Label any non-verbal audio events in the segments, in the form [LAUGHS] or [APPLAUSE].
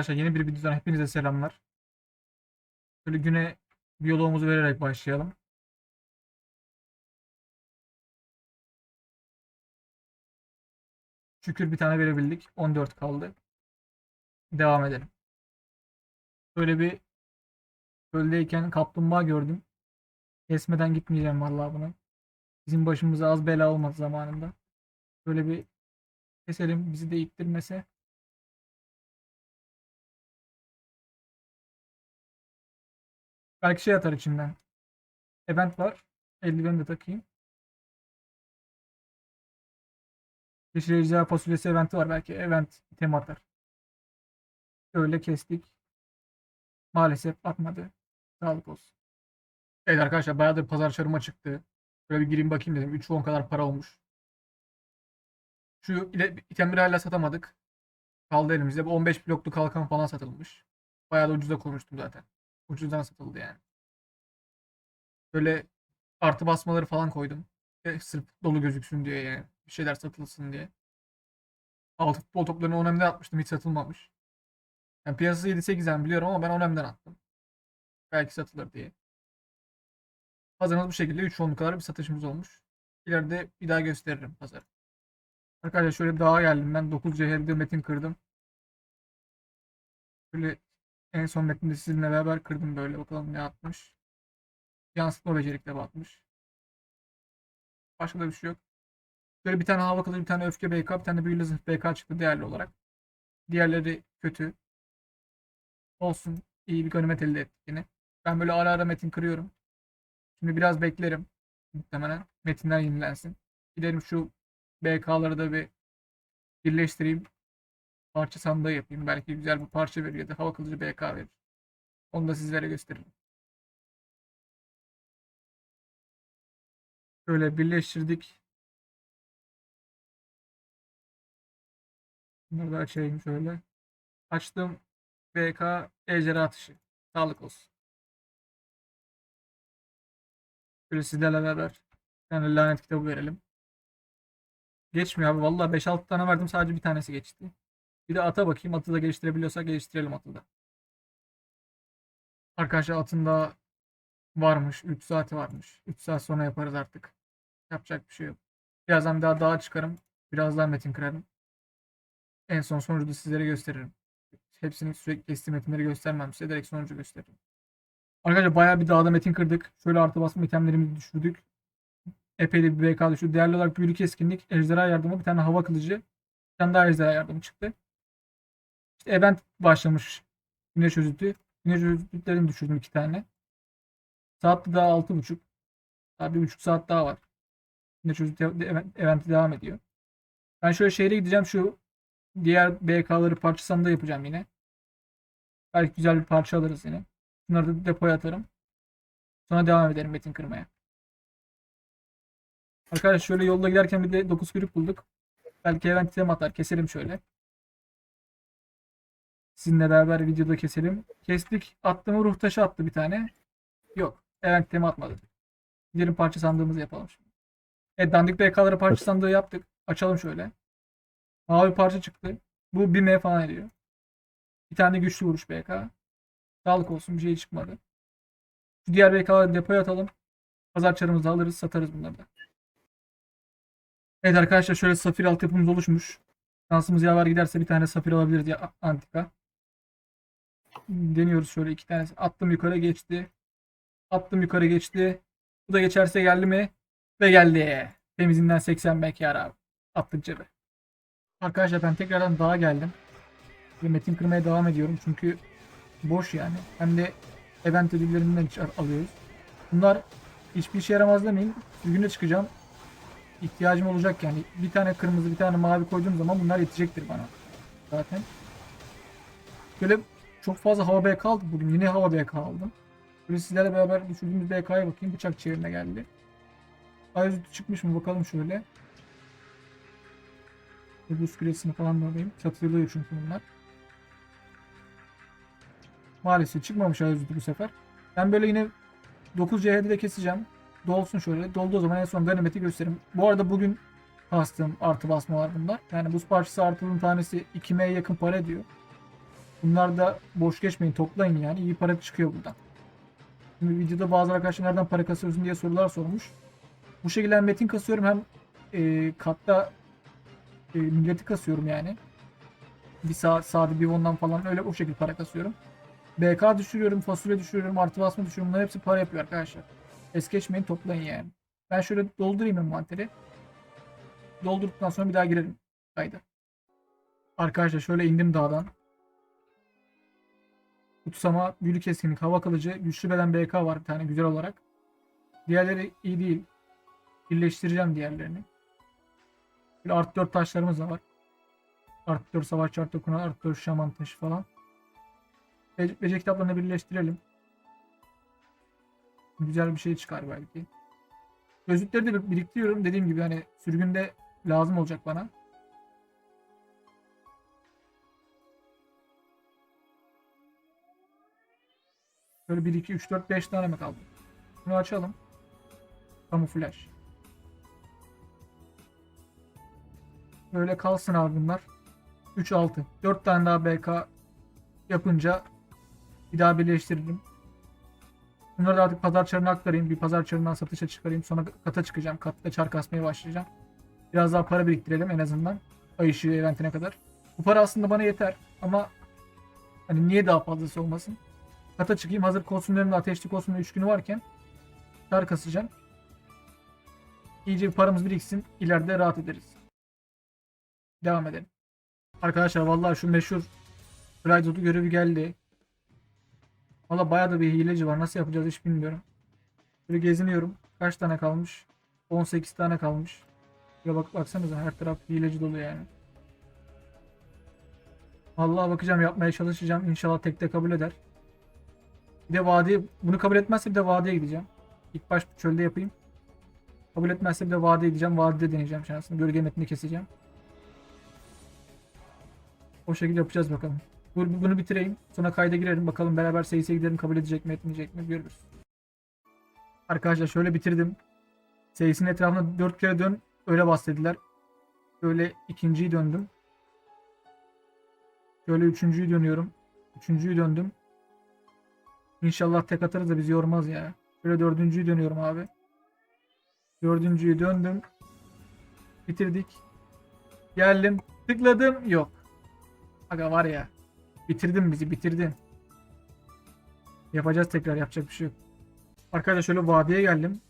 arkadaşlar yeni bir videodan hepinize selamlar. Şöyle güne biyoloğumuzu vererek başlayalım. Şükür bir tane verebildik. 14 kaldı. Devam edelim. Böyle bir göldeyken kaplumbağa gördüm. Kesmeden gitmeyeceğim vallahi bunu. Bizim başımıza az bela olmadı zamanında. Böyle bir keselim bizi de ittirmese. Belki şey atar içinden. Event var. Eldiveni de takayım. Yeşil ejderha fasulyesi eventi var. Belki event item atar. Öyle kestik. Maalesef atmadı. Sağlık olsun. Evet arkadaşlar bayağıdır pazar çarıma çıktı. Böyle bir gireyim bakayım dedim. 3 10 kadar para olmuş. Şu itemleri hala satamadık. Kaldı elimizde. Bu 15 bloklu kalkan falan satılmış. Bayağı da ucuza koymuştum zaten. Ucuzdan satıldı yani. Böyle artı basmaları falan koydum. E, sırf dolu gözüksün diye yani. Bir şeyler satılsın diye. Altı futbol toplarını Onem'den atmıştım. Hiç satılmamış. Yani piyasası 7-8'den biliyorum ama ben Onem'den attım. Belki satılır diye. Pazarımız bu şekilde 3 onlu kadar bir satışımız olmuş. İleride bir daha gösteririm pazarı. Arkadaşlar şöyle bir dağa geldim. Ben 9 ceherde metin kırdım. Böyle en son metinde sizinle beraber kırdım böyle. Bakalım ne atmış. Yansıtma becerikle batmış. Başka da bir şey yok. Böyle bir tane hava kılıcı, bir tane öfke BK, bir tane büyülü BK çıktı değerli olarak. Diğerleri kötü. Olsun. İyi bir ganimet elde ettik yine. Ben böyle ara ara metin kırıyorum. Şimdi biraz beklerim. Muhtemelen metinler yenilensin. Gidelim şu BK'ları da bir birleştireyim. Parça sandığı yapayım. Belki güzel bir parça verir ya da hava kılıcı BK verir. Onu da sizlere gösteririm. Şöyle birleştirdik. Bunları da açayım şöyle. Açtım. BK ejderha atışı. Sağlık olsun. Şöyle sizlerle beraber tane lanet kitabı verelim. Geçmiyor abi. Vallahi 5-6 tane verdim. Sadece bir tanesi geçti. Bir de ata bakayım. Atı da geliştirebiliyorsak geliştirelim atı da. Arkadaşlar atında varmış. 3 saati varmış. 3 saat sonra yaparız artık. Yapacak bir şey yok. Birazdan bir daha dağa çıkarım. Biraz daha metin kırarım. En son sonucu da sizlere gösteririm. Hepsini sürekli kestiğim metinleri göstermem size. Direkt sonucu gösteririm. Arkadaşlar bayağı bir dağda metin kırdık. Şöyle artı basma itemlerimizi düşürdük. Epey de bir BK düşürdü. Değerli olarak büyülü keskinlik, ejderha yardımı, bir tane hava kılıcı, bir tane daha ejderha yardımı çıktı. İşte event başlamış. Güneş özütü. Güneş özütlerini düşürdüm iki tane. Saatte daha altı buçuk. Daha bir buçuk saat daha var. Güneş özütü event- eventi devam ediyor. Ben şöyle şehre gideceğim. Şu diğer BK'ları parça sandığı yapacağım yine. Belki güzel bir parça alırız yine. Bunları da depoya atarım. Sonra devam ederim metin kırmaya. Arkadaşlar şöyle yolda giderken bir de 9 kuyruk bulduk. Belki event atar. Keselim şöyle. Sizinle beraber videoda keselim. Kestik. Attım ruh taşı attı bir tane. Yok. Event item atmadı. Gidelim parça sandığımızı yapalım şimdi. Evet dandik BK'ları parça sandığı yaptık. Açalım şöyle. Mavi parça çıktı. Bu 1 M falan ediyor. Bir tane güçlü vuruş BK. Sağlık olsun bir şey çıkmadı. Şu diğer BK'ları depoya atalım. Pazar çarımızı alırız satarız bunları da. Evet arkadaşlar şöyle safir altyapımız oluşmuş. Şansımız yaver giderse bir tane safir alabiliriz ya antika. Deniyoruz şöyle iki tanesi. Attım yukarı geçti. Attım yukarı geçti. Bu da geçerse geldi mi? Ve geldi. Temizinden 80 BKR abi. Attık cebe. Arkadaşlar ben tekrardan dağa geldim. Ve metin kırmaya devam ediyorum. Çünkü boş yani. Hem de event ödüllerinden alıyoruz. Bunlar hiçbir işe yaramaz demeyin. Düğüne çıkacağım. İhtiyacım olacak yani. Bir tane kırmızı bir tane mavi koyduğum zaman bunlar yetecektir bana. Zaten. Böyle çok fazla hava BK aldık bugün. Yine hava BK aldım. Böyle sizlerle beraber düşürdüğümüz BK'ya bakayım. Bıçak çevirine geldi. Ayazütü çıkmış mı bakalım şöyle. Buz küresini falan da alayım. Çatırlıyor çünkü bunlar. Maalesef çıkmamış Ayazütü bu sefer. Ben böyle yine 9 CH'de de keseceğim. Dolsun şöyle. Dolduğu zaman en son ganimeti gösteririm. Bu arada bugün bastığım artı basma var bunda. Yani buz parçası artılığın tanesi 2M'ye yakın para ediyor. Bunlar da boş geçmeyin toplayın yani. iyi para çıkıyor buradan. Şimdi videoda bazı arkadaşlar nereden para kasıyorsun diye sorular sormuş. Bu şekilde hem metin kasıyorum hem e, katta e, milleti kasıyorum yani. Bir saat sade bir ondan falan öyle o şekilde para kasıyorum. BK düşürüyorum, fasulye düşürüyorum, artı basma düşürüyorum. Bunların hepsi para yapıyor arkadaşlar. Es geçmeyin toplayın yani. Ben şöyle doldurayım envanteri. Doldurduktan sonra bir daha girelim kayda. Arkadaşlar şöyle indim dağdan. Kutsama, büyülü keskinlik, hava kılıcı, güçlü beden BK var bir tane güzel olarak. Diğerleri iyi değil. Birleştireceğim diğerlerini. Bir artı 4 taşlarımız da var. Artı 4 savaşçı, artı 4 kunar, artı 4 şaman taşı falan. Be beceri kitaplarını birleştirelim. Güzel bir şey çıkar belki. Gözlükleri de bir- biriktiriyorum. Dediğim gibi hani sürgünde lazım olacak bana. Böyle 1, 2, 3, 4, 5 tane mi kaldı? Bunu açalım. Kamuflaj. Böyle kalsın abi bunlar. 3, 6. 4 tane daha BK yapınca bir daha birleştiririm. Bunları da artık pazar çarına aktarayım. Bir pazar çarından satışa çıkarayım. Sonra kata çıkacağım. Katta çar kasmaya başlayacağım. Biraz daha para biriktirelim en azından. Ay ışığı eventine kadar. Bu para aslında bana yeter. Ama hani niye daha fazlası olmasın? Kata çıkayım. Hazır kostümlerimde ateşli kostümde 3 günü varken çar kasacağım. İyice bir paramız biriksin. İleride rahat ederiz. Devam edelim. Arkadaşlar vallahi şu meşhur Flydotu görevi geldi. Valla bayağı da bir hileci var. Nasıl yapacağız hiç bilmiyorum. Böyle geziniyorum. Kaç tane kalmış? 18 tane kalmış. Ya bak baksanıza her taraf hileci dolu yani. Vallahi bakacağım yapmaya çalışacağım. İnşallah tek de kabul eder. Bir de vadiye bunu kabul etmezse bir de vadiye gideceğim. İlk baş çölde yapayım. Kabul etmezse bir de vadiye gideceğim. Vadide deneyeceğim şansını. Gölge metnini keseceğim. O şekilde yapacağız bakalım. Bu- Bunu bitireyim. Sonra kayda girelim. Bakalım beraber seyise gidelim. Kabul edecek mi etmeyecek mi görürüz. Arkadaşlar şöyle bitirdim. Seyisin etrafına 4 kere dön. Öyle bahsettiler. Böyle ikinciyi döndüm. Şöyle üçüncüyü dönüyorum. Üçüncüyü döndüm. İnşallah tek atarız da bizi yormaz ya. Şöyle dördüncüyü dönüyorum abi. Dördüncüyü döndüm. Bitirdik. Geldim. Tıkladım. Yok. Aga var ya. Bitirdin bizi bitirdin. Yapacağız tekrar yapacak bir şey yok. Arkadaşlar şöyle vadiye geldim.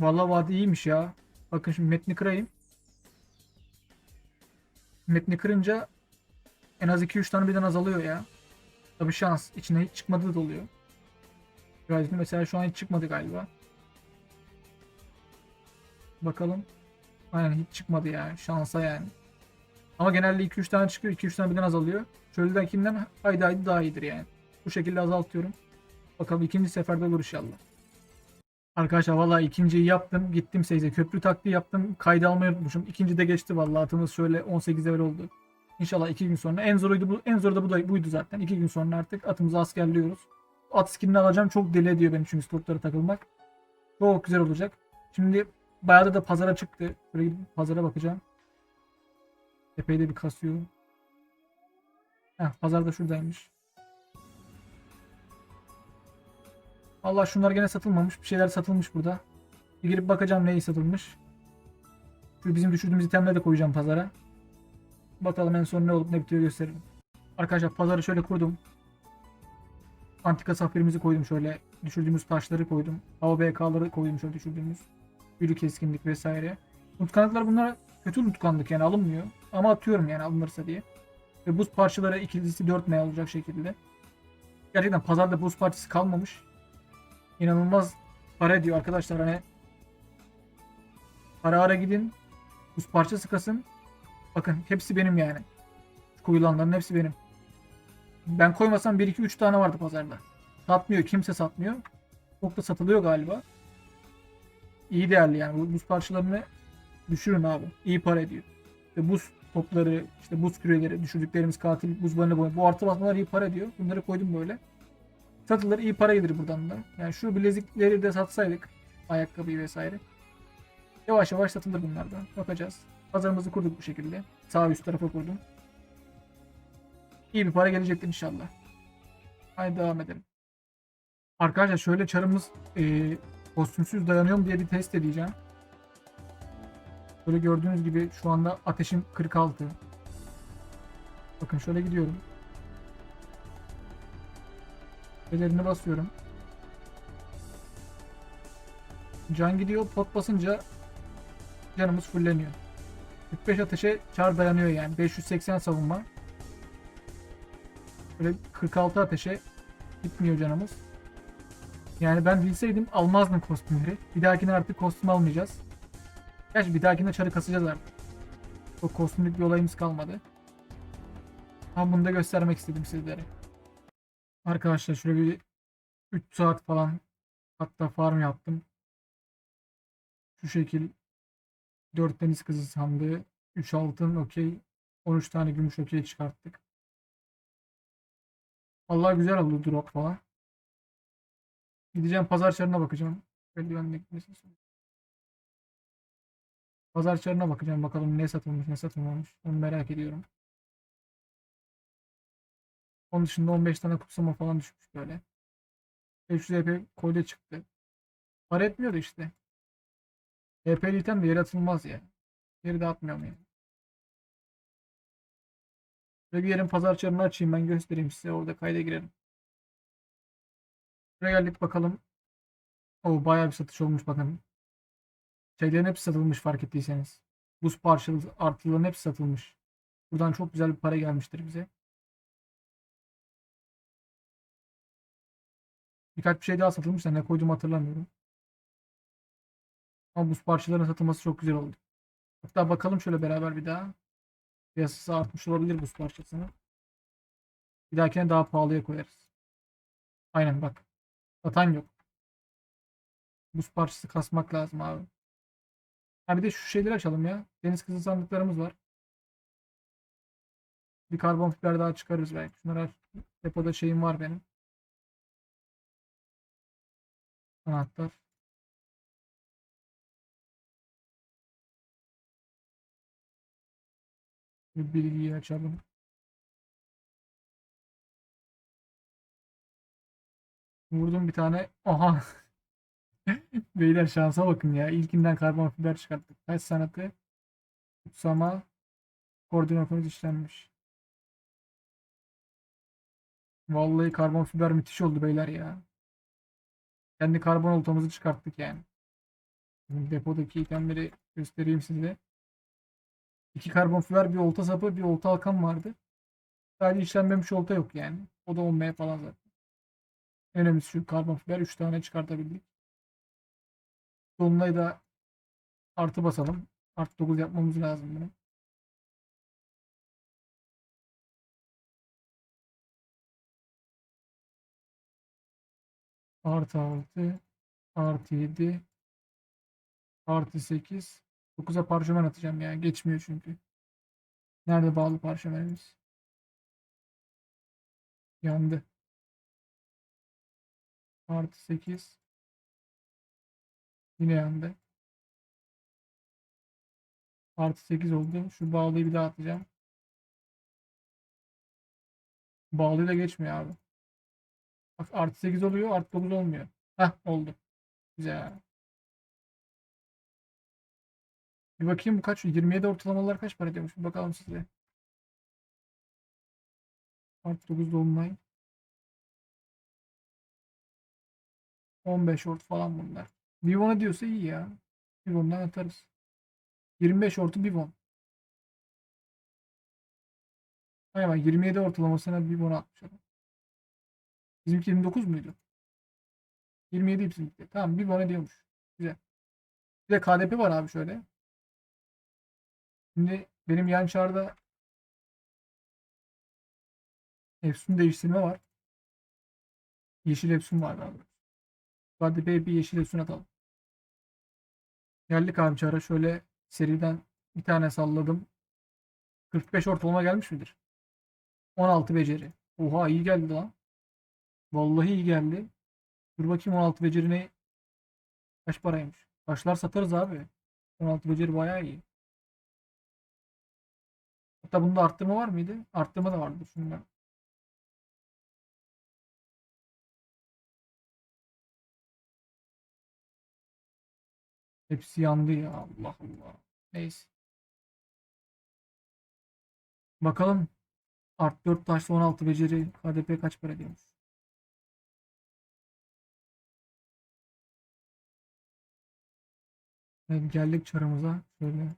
Vallahi vadi iyiymiş ya. Bakın şimdi metni kırayım. Metni kırınca en az 2-3 tane birden azalıyor ya. Tabi şans. İçine hiç çıkmadığı da oluyor. Biraz mesela şu an hiç çıkmadı galiba. Bakalım. Aynen hiç çıkmadı yani. Şansa yani. Ama genelde 2-3 tane çıkıyor. 2-3 tane birden azalıyor. Çöldekinden haydi haydi daha iyidir yani. Bu şekilde azaltıyorum. Bakalım ikinci seferde olur inşallah. Arkadaşlar vallahi ikinciyi yaptım. Gittim Seyze. Köprü taktiği yaptım. Kaydı almayı unutmuşum. İkinci de geçti vallahi. Atımız şöyle 18 level oldu. İnşallah iki gün sonra. En zoruydu bu. En zoru da bu da buydu zaten. İki gün sonra artık atımızı askerliyoruz. At skinini alacağım. Çok deli ediyor beni çünkü slotlara takılmak. Çok güzel olacak. Şimdi bayağı da pazara çıktı. Böyle gidip pazara bakacağım. Epey de bir kasıyor. Heh, pazar da şuradaymış. Allah şunlar gene satılmamış. Bir şeyler satılmış burada. Bir girip bakacağım neyi satılmış. Şu bizim düşürdüğümüz itemleri de koyacağım pazara. Bakalım en son ne olup ne bitiyor gösteririm. Arkadaşlar pazarı şöyle kurdum. Antika safirimizi koydum şöyle. Düşürdüğümüz taşları koydum. Hava BK'ları koydum şöyle düşürdüğümüz. Yürü keskinlik vesaire. Unutkanlıklar bunlar kötü unutkanlık yani alınmıyor. Ama atıyorum yani alınırsa diye. Ve buz parçaları ikilisi 4 M olacak şekilde. Gerçekten pazarda buz parçası kalmamış. İnanılmaz para ediyor arkadaşlar hani. Ara ara gidin. Buz parçası kasın. Bakın hepsi benim yani. Şu hepsi benim. Ben koymasam 1-2-3 tane vardı pazarda. Satmıyor. Kimse satmıyor. Çok da satılıyor galiba. İyi değerli yani. Bu buz parçalarını düşürün abi. İyi para ediyor. İşte buz topları, işte buz küreleri, düşürdüklerimiz katil buzlarına boyun. Bu artı basmalar iyi para ediyor. Bunları koydum böyle. Satılır iyi para gelir buradan da. Yani şu bilezikleri de satsaydık. Ayakkabıyı vesaire. Yavaş yavaş satılır bunlardan. Bakacağız. Pazarımızı kurduk bu şekilde. Sağ üst tarafa kurdum. İyi bir para gelecektir inşallah. Haydi devam edelim. Arkadaşlar şöyle çarımız e, kostümsüz dayanıyor mu diye bir test edeceğim. Böyle gördüğünüz gibi şu anda ateşim 46. Bakın şöyle gidiyorum. Ellerini basıyorum. Can gidiyor. Pot basınca canımız fulleniyor. 45 ateşe çar dayanıyor yani. 580 savunma. Böyle 46 ateşe gitmiyor canımız. Yani ben bilseydim almazdım kostümleri. Bir dahakine artık kostüm almayacağız. Gerçi bir dahakine çarı kasacağız artık. O kostümlük bir olayımız kalmadı. Ama bunu da göstermek istedim sizlere. Arkadaşlar şöyle bir 3 saat falan hatta farm yaptım. Şu şekil 4 deniz kızı sandığı, 3 altın okey, 13 tane gümüş okey çıkarttık. Allah güzel oldu drop falan. Gideceğim pazar çarına bakacağım. Pazar çarına bakacağım bakalım ne satılmış ne satılmamış. Onu merak ediyorum. Onun dışında 15 tane kutsama falan düşmüş böyle. 500 EP kolye çıktı. Para etmiyordu işte. EP'li item de yere atılmaz ya. Yeri dağıtmıyorum yani. Şöyle bir yerin pazar çarını açayım ben göstereyim size. Orada kayda girelim. Buraya geldik bakalım. O bayağı bir satış olmuş bakın. Şeylerin hepsi satılmış fark ettiyseniz. Buz parçalı artıların hepsi satılmış. Buradan çok güzel bir para gelmiştir bize. Birkaç bir şey daha satılmış da ne koyduğumu hatırlamıyorum. Ama buz parçalarının satılması çok güzel oldu. Hatta bakalım şöyle beraber bir daha. Piyasası artmış olabilir buz parçasını. Bir dahakine daha pahalıya koyarız. Aynen bak. Satan yok. Buz parçası kasmak lazım abi. Ha bir de şu şeyleri açalım ya. Deniz kızı sandıklarımız var. Bir karbon fiber daha çıkarırız belki. Şunları aç. Depoda şeyim var benim. Anahtar. Bir bilgiyi açalım. Vurdum bir tane. Aha. [LAUGHS] Beyler şansa bakın ya. İlkinden karbon fiber çıkarttık. Kaç sanatı? Kutsama. Koordinatımız işlenmiş. Vallahi karbon fiber müthiş oldu beyler ya. Kendi karbon oltamızı çıkarttık yani. Depodaki itemleri göstereyim size. İki karbon fiber, bir olta sapı, bir olta halkam vardı. Sadece işlenmemiş olta yok yani. O da 10M falan zaten. En önemlisi şu karbon fiber 3 tane çıkartabildik. Dolunay'ı da artı basalım. Artı 9 yapmamız lazım bunu. Artı 6 artı 7 artı 8 9'a parşömen atacağım yani geçmiyor çünkü. Nerede bağlı parşömenimiz? Yandı. Artı 8 Yine yandı. Artı 8 oldu. Şu bağlıyı bir daha atacağım. Bağlıyı da geçmiyor abi. Bak artı 8 oluyor. Artı 9 olmuyor. Heh oldu. Güzel. Bir bakayım bu kaç? 27 ortalamalar kaç para ediyormuş? Bir bakalım size. Artı 9 dolunay. 15 ort falan bunlar. Vivon'a diyorsa iyi ya. Vivon'dan atarız. 25 ortu Vivon. Hayır bak 27 ortalamasına Vivon'a atmış adam. Bizimki 29 muydu? 27 bizimki. Tamam Vivon ediyormuş. Güzel. Bir de KDP var abi şöyle. Şimdi benim yan çarda Efsun değiştirme var. Yeşil Efsun var abi. KDP'ye bir yeşil Efsun atalım. Geldik abi çara. Şöyle seriden bir tane salladım. 45 ortalama gelmiş midir? 16 beceri. Oha iyi geldi lan. Vallahi iyi geldi. Dur bakayım 16 beceri ne? Kaç paraymış? Başlar satarız abi. 16 beceri bayağı iyi. Hatta bunda arttırma var mıydı? Arttırma da vardı şundan. Hepsi yandı ya Allah Allah. Neyse. Bakalım art 4 taşlı 16 beceri KDP kaç para diyormuş. Evet, geldik çarımıza. Şöyle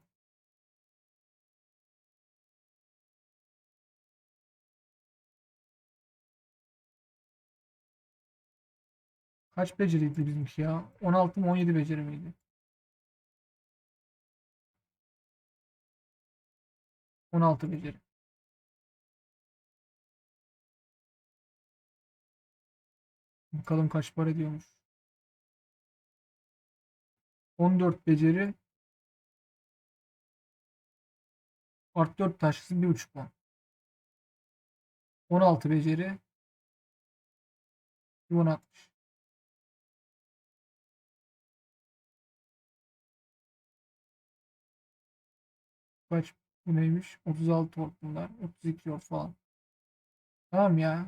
Kaç beceriydi bizimki ya? 16 mı 17 beceri miydi? 16 beceri. Bakalım kaç para ediyormuş. 14 beceri. Art 4 taşlısı 1.5 puan. 16 beceri. 1060. Kaç bu neymiş? 36 volt bunlar. 32 volt falan. Tamam ya.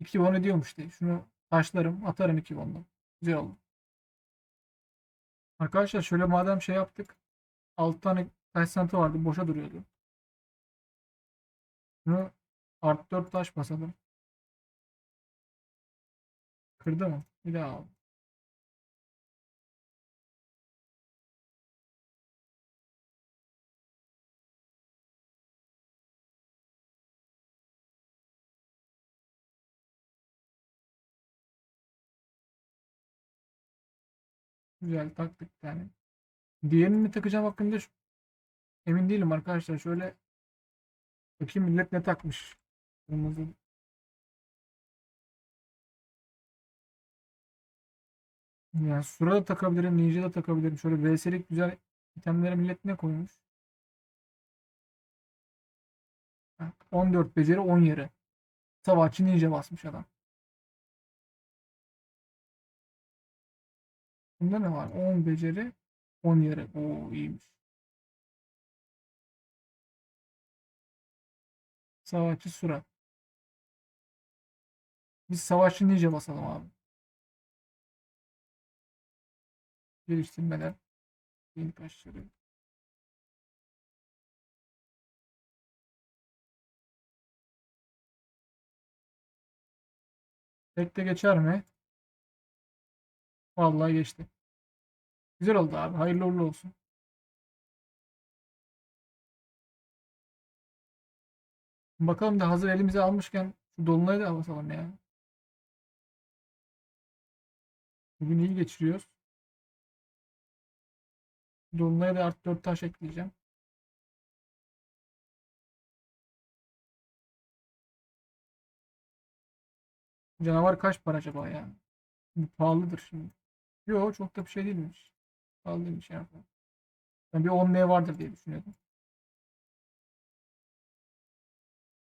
2 won ediyormuş işte. Şunu taşlarım atarım 2 won'dan. Güzel oldu. Arkadaşlar şöyle madem şey yaptık. 6 tane taş vardı. Boşa duruyordu. Bunu art 4 taş basalım. Kırdı mı? Bir daha al. Güzel taktık tane. Diğerini mi takacağım hakkında şu- emin değilim arkadaşlar. Şöyle bakayım millet ne takmış. Kırmızı. Yani Sura da takabilirim. Ninja da takabilirim. Şöyle VS'lik güzel itemlere millet ne koymuş? Heh, 14 beceri 10 yarı. Savaşçı ninja basmış adam. Bunda ne var? 10 beceri 10 yarı. Oo iyiymiş. Savaşçı Sura. Biz savaşçı ninja basalım abi. Geliştirmeler. Yeni taşları. Tek de geçer mi? Vallahi geçti. Güzel oldu abi. Hayırlı uğurlu olsun. Bakalım da hazır elimize almışken şu dolunayı da basalım ya. Bugün iyi geçiriyoruz. Dolunay'a da artı 4 taş ekleyeceğim. Canavar kaç para acaba ya? Bu pahalıdır şimdi. Yok çok da bir şey değilmiş. Pahalı değilmiş ya. Ben bir 10 M vardır diye düşünüyordum.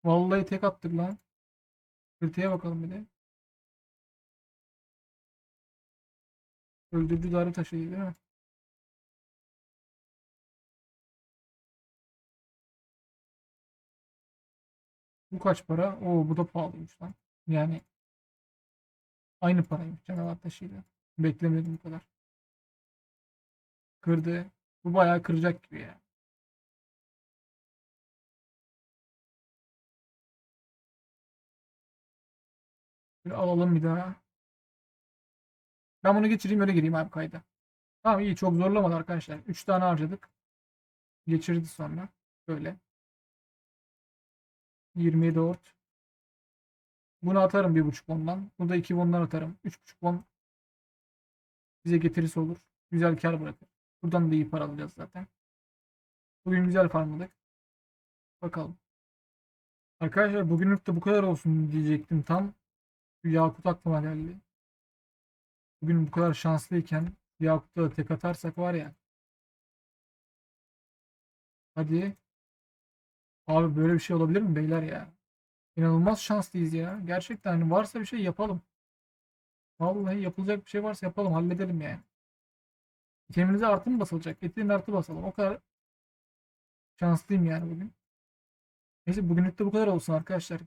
Vallahi tek attık lan. Kırtıya bakalım bir de. Öldürücü darbe taşıydı değil mi? Bu kaç para? Oo bu da pahalıymış lan. Yani aynı paraymış canavar taşıyla. Beklemiyordum bu kadar. Kırdı. Bu bayağı kıracak gibi ya. Böyle alalım bir daha. Ben bunu geçireyim öyle gireyim abi kayda. Tamam iyi çok zorlamadı arkadaşlar. 3 tane harcadık. Geçirdi sonra. Böyle. 27 ort. Bunu atarım 1.5 bondan. Bunu da 2 bondan atarım. 3.5 bon bize getirisi olur. Güzel kar bırakır. Buradan da iyi para alacağız zaten. Bugün güzel farmladık. Bakalım. Arkadaşlar bugünlük de bu kadar olsun diyecektim tam. Yakut aklıma geldi. Bugün bu kadar şanslıyken Yakut'ta da tek atarsak var ya. Hadi. Abi böyle bir şey olabilir mi beyler ya? İnanılmaz şanslıyız ya. Gerçekten hani varsa bir şey yapalım. Vallahi yapılacak bir şey varsa yapalım. Halledelim yani. Vitaminize artı mı basılacak? Etinin artı basalım. O kadar şanslıyım yani bugün. Neyse bugünlük de bu kadar olsun arkadaşlar.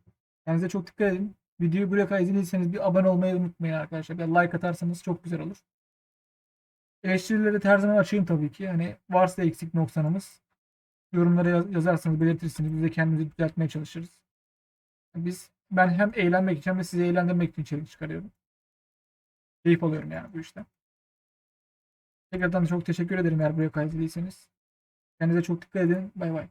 Kendinize çok dikkat edin. Videoyu buraya kadar izlediyseniz bir abone olmayı unutmayın arkadaşlar. Bir like atarsanız çok güzel olur. Eleştirileri de her zaman açayım tabii ki. Hani varsa eksik noksanımız yorumlara yaz yazarsanız belirtirsiniz. Biz de kendimizi düzeltmeye çalışırız. Biz ben hem eğlenmek için hem de sizi eğlendirmek için içerik çıkarıyorum. Keyif alıyorum yani bu işten. Tekrardan çok teşekkür ederim eğer buraya kaydedildiyseniz. Kendinize çok dikkat edin. Bay bay.